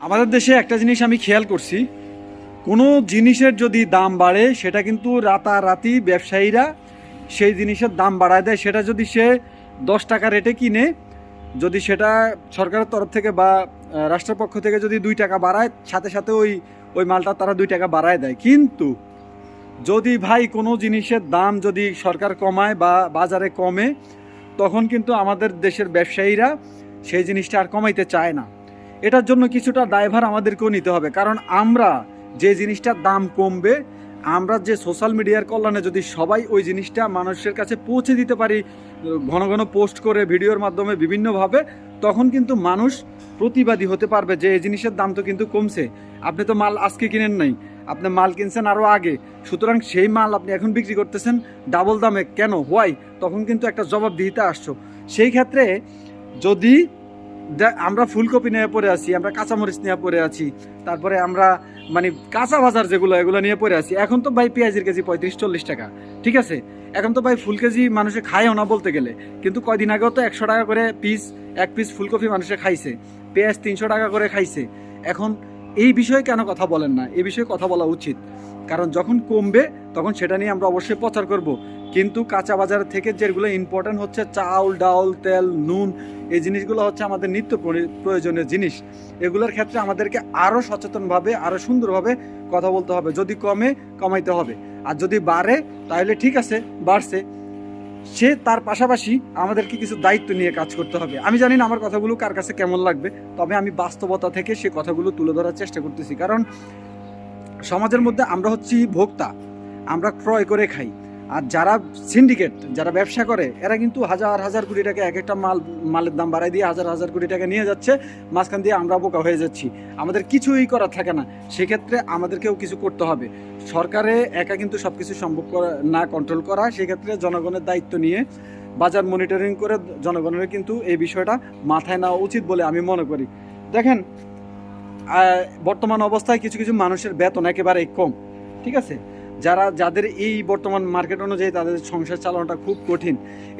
আমাদের দেশে একটা জিনিস আমি খেয়াল করছি, কোনো জিনিসের যদি দাম বাড়ে, সেটা কিন্তু রাতারাতি ব্যবসায়ীরা সেই জিনিসের দাম বাড়ায় দেয়। সেটা যদি সে দশ টাকা রেটে কিনে, যদি সেটা সরকারের তরফ থেকে বা রাষ্ট্রের পক্ষ থেকে যদি দুই টাকা বাড়ায়, সাথে সাথে ওই ওই মালটা তারা দুই টাকা বাড়ায় দেয়। কিন্তু যদি ভাই কোনো জিনিসের দাম যদি সরকার কমায় বা বাজারে কমে, তখন কিন্তু আমাদের দেশের ব্যবসায়ীরা সেই জিনিসটা আর কমাইতে চায় না। এটার জন্য কিছুটা ড্রাইভার আমাদেরকেও নিতে হবে। কারণ আমরা যে জিনিসটার দাম কমবে, আমরা যে সোশ্যাল মিডিয়ার কল্যাণে যদি সবাই ওই জিনিসটা মানুষের কাছে পৌঁছে দিতে পারি, ঘন ঘন পোস্ট করে ভিডিওর মাধ্যমে বিভিন্নভাবে, তখন কিন্তু মানুষ প্রতিবাদী হতে পারবে যে এই জিনিসের দাম তো কিন্তু কমছে। আপনি তো মাল আজকে কিনেন নাই, আপনি মাল কিনছেন আরও আগে, সুতরাং সেই মাল আপনি এখন বিক্রি করতেছেন ডাবল দামে। কেন? হোয়াই তখন কিন্তু একটা জবাব দিতে আসছো। সেই ক্ষেত্রে যদি আমরা ফুলকপি নিয়ে পরে আছি, আমরা কাঁচামরিচ নিয়ে পরে আছি, তারপরে আমরা মানে কাঁচা বাজার যেগুলো, এগুলো নিয়ে পরে আছি। এখন তো ভাই পেঁয়াজের কেজি পঁয়ত্রিশ, চল্লিশ টাকা, ঠিক আছে? এখন তো ভাই ফুল কেজি মানুষে খায়ও না বলতে গেলে। কিন্তু কয়দিন আগেও তো একশো টাকা করে পিস এক পিস ফুলকপি মানুষে খাইছে, পেঁয়াজ তিনশো টাকা করে খাইছে। এখন এই বিষয়ে কেন কথা বলেন না? এই বিষয়ে কথা বলা উচিত। কারণ যখন কমবে, তখন সেটা নিয়ে আমরা অবশ্যই প্রচার করব। কিন্তু কাঁচা বাজার থেকে যেগুলো ইম্পর্টেন্ট হচ্ছে চাউল ডাউল তেল, নুন, এই জিনিসগুলো হচ্ছে আমাদের নিত্য প্রয়োজনীয় জিনিস। এগুলোর ক্ষেত্রে আমাদেরকে আরও সচেতনভাবে আরও সুন্দরভাবে কথা বলতে হবে। যদি কমে, কমাইতে হবে। আর যদি বাড়ে, তাহলে ঠিক আছে, বাড়ছে। সে তার পাশাপাশি আমাদেরকে কিছু দায়িত্ব নিয়ে কাজ করতে হবে। আমি জানি না আমার কথাগুলো কার কাছে কেমন লাগবে, তবে আমি বাস্তবতা থেকে সে কথাগুলো তুলে ধরার চেষ্টা করতেছি। কারণ সমাজের মধ্যে আমরা হচ্ছি ভোক্তা, আমরা ক্রয় করে খাই। আর যারা সিন্ডিকেট যারা ব্যবসা করে, এরা কিন্তু হাজার হাজার কোটি টাকা এক একটা মাল, মালের দাম বাড়াই দিয়ে হাজার হাজার কোটি টাকা নিয়ে যাচ্ছে, মাঝখান দিয়ে আমরা বোকা হয়ে যাচ্ছি। আমাদের কিছুই করা থাকে না। সেক্ষেত্রে আমাদেরকেও কিছু করতে হবে। সরকারে একা কিন্তু সব কিছু সম্ভব করা, না কন্ট্রোল করা, সেক্ষেত্রে জনগণের দায়িত্ব নিয়ে বাজার মনিটরিং করে জনগণের কিন্তু এই বিষয়টা মাথায় নেওয়া উচিত বলে আমি মনে করি। দেখেন বর্তমান অবস্থায় কিছু কিছু মানুষের বেতন একেবারে কম, ঠিক আছে? যারা, যাদের এই বর্তমান মার্কেট অনুযায়ী তাদের সংসার চালানোটা খুব কঠিন,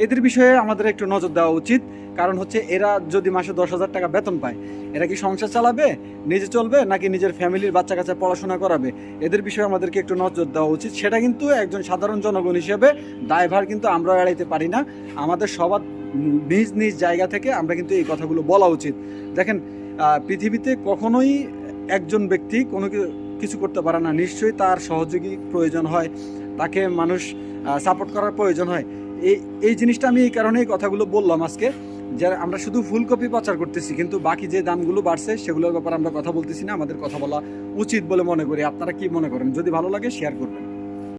এদের বিষয়ে আমাদের একটু নজর দেওয়া উচিত। কারণ হচ্ছে এরা যদি মাসে দশ হাজার টাকা বেতন পায়, এরা কি সংসার চালাবে, নিজে চলবে, নাকি নিজের ফ্যামিলির বাচ্চা কাচ্চা পড়াশোনা করাবে? এদের বিষয়ে আমাদেরকে একটু নজর দেওয়া উচিত। সেটা কিন্তু একজন সাধারণ জনগণ হিসেবে দায়ভার কিন্তু আমরা এড়াইতে পারি না। আমাদের সবার নিজ নিজ জায়গা থেকে আমরা কিন্তু এই কথাগুলো বলা উচিত। দেখেন পৃথিবীতে কখনোই একজন ব্যক্তি কোনো কিছু করতে পারে না। নিশ্চয়ই তার সহযোগী প্রয়োজন হয়, তাকে মানুষ সাপোর্ট করার প্রয়োজন হয়। এই এই জিনিসটা আমি এই কারণেই কথাগুলো বললাম আজকে, যে আমরা শুধু ফুলকপি পাচার করতেছি, কিন্তু বাকি যে দামগুলো বাড়ছে, সেগুলোর ব্যাপারে আমরা কথা বলতেছি না, আমাদের কথা বলা উচিত বলে মনে করি। আপনারা কি মনে করেন? যদি ভালো লাগে শেয়ার করবেন।